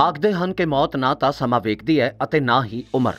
ਆਖਦੇ ਹਨ ਕਿ ਮੌਤ ਨਾ ਤਾਂ ਸਮਾਂ ਵੇਖਦੀ ਹੈ ਅਤੇ ਨਾ ਹੀ ਉਮਰ।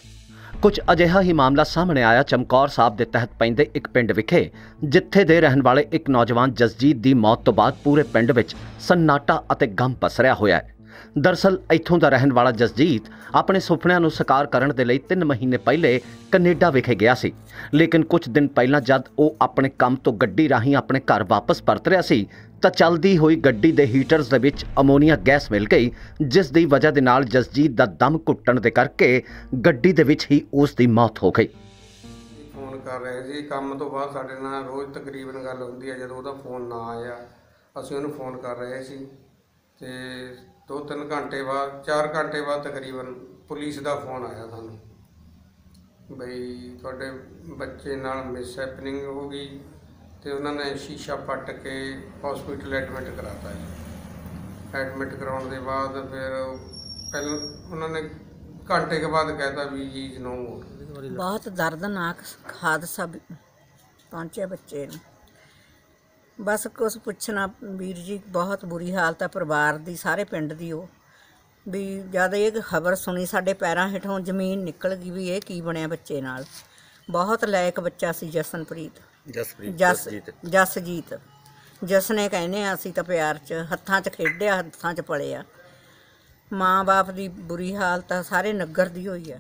ਕੁਝ ਅਜਿਹਾ ਹੀ ਮਾਮਲਾ ਸਾਹਮਣੇ ਆਇਆ ਚਮਕੌਰ ਸਾਹਿਬ ਦੇ ਤਹਿਤ ਪੈਂਦੇ ਇੱਕ ਪਿੰਡ ਵਿਖੇ, ਜਿੱਥੇ ਦੇ ਰਹਿਣ ਵਾਲੇ ਇੱਕ ਨੌਜਵਾਨ ਜਸਜੀਤ ਦੀ ਮੌਤ ਤੋਂ ਬਾਅਦ ਪੂਰੇ ਪਿੰਡ ਵਿੱਚ ਸੰਨਾਟਾ ਅਤੇ ਗਮ ਪਸਰਿਆ ਹੋਇਆ ਹੈ। ਦਰਸਲ, ਇੱਥੋਂ ਦਾ ਰਹਿਣ ਵਾਲਾ ਜਸਜੀਤ ਆਪਣੇ ਸੁਪਨਿਆਂ ਨੂੰ ਸਾਕਾਰ ਕਰਨ ਦੇ ਲਈ 3 ਮਹੀਨੇ ਪਹਿਲੇ ਕੈਨੇਡਾ ਵਿਖੇ ਗਿਆ ਸੀ। ਲੇਕਿਨ ਕੁਝ ਦਿਨ ਪਹਿਲਾਂ ਜਦ ਉਹ ਆਪਣੇ ਕੰਮ ਤੋਂ ਗੱਡੀ ਰਾਹੀਂ ਆਪਣੇ ਘਰ ਵਾਪਸ ਪਰਤ ਰਿਹਾ ਸੀ, ਤਾਂ ਚੱਲਦੀ ਹੋਈ ਗੱਡੀ ਦੇ ਹੀਟਰਸ ਦੇ ਵਿੱਚ ਅਮੋਨੀਆ ਗੈਸ ਮਿਲ ਗਈ, ਜਿਸ ਦੀ ਵਜ੍ਹਾ ਦੇ ਨਾਲ ਜਸਜੀਤ ਦਾ ਦਮ ਘੁੱਟਣ ਦੇ ਕਰਕੇ ਗੱਡੀ ਦੇ ਵਿੱਚ ਹੀ ਉਸ ਦੀ ਮੌਤ ਹੋ ਗਈ। ਫੋਨ ਕਰ ਰਹੇ ਸੀ ਕੰਮ ਤੋਂ ਬਾਅਦ ਸਾਡੇ ਨਾਲ ਰੋਜ਼ ਤਕਰੀਬਨ ਗੱਲ ਹੁੰਦੀ ਹੈ, ਜਦੋਂ ਉਹਦਾ ਫੋਨ ਨਾ ਆਇਆ, ਅਸੀਂ ਉਹਨੂੰ ਫੋਨ ਕਰ ਰਹੇ ਸੀ। ਤੇ 2-3 ਘੰਟੇ ਬਾਅਦ 4 ਘੰਟੇ ਬਾਅਦ ਤਕਰੀਬਨ ਪੁਲਿਸ ਦਾ ਫੋਨ ਆਇਆ ਸਾਨੂੰ। ਬਈ ਤੁਹਾਡੇ ਬੱਚੇ ਨਾਲ ਮਿਸਹੈਪਨਿੰਗ ਹੋ ਗਈ ਤੇ ਉਹਨਾਂ ਨੇ ਸ਼ੀਸ਼ਾ ਪੱਟ ਕੇ ਹਸਪੀਟਲ ਐਡਮਿਟ ਕਰਾਤਾ ਜੀ। ਐਡਮਿਟ ਕਰਾਉਣ ਦੇ ਬਾਅਦ ਫਿਰ ਪਹਿਲਾਂ ਉਹਨਾਂ ਨੇ ਘੰਟੇ ਕੇ ਬਾਅਦ ਕਹਿਤਾ ਵੀ ਜੀ ਨੋ ਮੋਰ ਬਹੁਤ ਦਰਦਨਾਕ ਹਾਦਸਾ ਪਹੁੰਚਿਆ ਬੱਚੇ ਨੂੰ। ਬਸ ਕੁਛ ਪੁੱਛਣਾ ਵੀਰ ਜੀ ਬਹੁਤ ਬੁਰੀ ਹਾਲਤ ਹੈ ਪਰਿਵਾਰ ਦੀ ਸਾਰੇ ਪਿੰਡ ਦੀ ਉਹ। ਵੀ ਜਦ ਇਹ ਖਬਰ ਸੁਣੀ ਸਾਡੇ ਪੈਰਾਂ ਹੇਠੋਂ ਜ਼ਮੀਨ ਨਿਕਲ ਗਈ ਵੀ ਇਹ ਕੀ ਬਣਿਆ ਬੱਚੇ ਨਾਲ। ਬਹੁਤ ਲਾਇਕ ਬੱਚਾ ਸੀ ਜਸਨਪ੍ਰੀਤ। ਜਸਪ੍ਰੀਤ ਜਸ ਜਸਜੀਤ। ਜਸ ਨੇ ਕਹਿੰਦੇ ਆ ਅਸੀਂ ਤਾਂ ਪਿਆਰ 'ਚ ਹੱਥਾਂ 'ਚ ਖੇਡਿਆ ਹੱਥਾਂ 'ਚ ਪਲਿਆ ਮਾਂ-ਬਾਪ ਦੀ ਬੁਰੀ ਹਾਲਤ ਆ ਸਾਰੇ ਨਗਰ ਦੀ ਹੋਈ ਆ।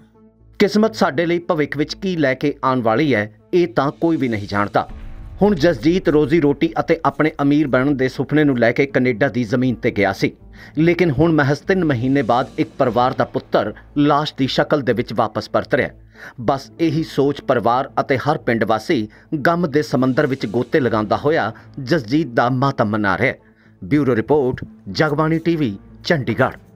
ਕਿਸਮਤ ਸਾਡੇ ਲਈ ਭਵਿੱਖ ਵਿੱਚ ਕੀ ਲੈ ਕੇ ਆਉਣ ਵਾਲੀ ਹੈ ਇਹ ਤਾਂ ਕੋਈ ਵੀ ਨਹੀਂ ਜਾਣਦਾ। ਹੁਣ ਜਸਜੀਤ ਰੋਜ਼ੀ ਰੋਟੀ ਅਤੇ ਆਪਣੇ ਅਮੀਰ ਬਣਨ ਦੇ ਸੁਪਨੇ ਨੂੰ ਲੈ ਕੇ ਕੈਨੇਡਾ ਦੀ ਜ਼ਮੀਨ ਤੇ ਗਿਆ ਸੀ। ਲੇਕਿਨ ਹੁਣ ਮਹਿਜ਼ 3 ਮਹੀਨੇ ਬਾਅਦ ਇੱਕ ਪਰਿਵਾਰ ਦਾ ਪੁੱਤਰ ਲਾਸ਼ ਦੀ ਸ਼ਕਲ ਦੇ ਵਿੱਚ ਵਾਪਸ ਪਰਤ ਰਿਹਾ ਬਸ ਇਹੀ ਸੋਚ ਪਰਿਵਾਰ ਅਤੇ ਹਰ ਪਿੰਡ ਵਾਸੀ ਗਮ ਦੇ ਸਮੁੰਦਰ ਵਿੱਚ ਗੋਤੇ ਲਗਾਉਂਦਾ ਹੋਇਆ ਜਸਜੀਤ ਦਾ ਮਾਤਮ ਮਨਾ ਰਿਹਾ bureau report, Jagbani TV, Chandigarh.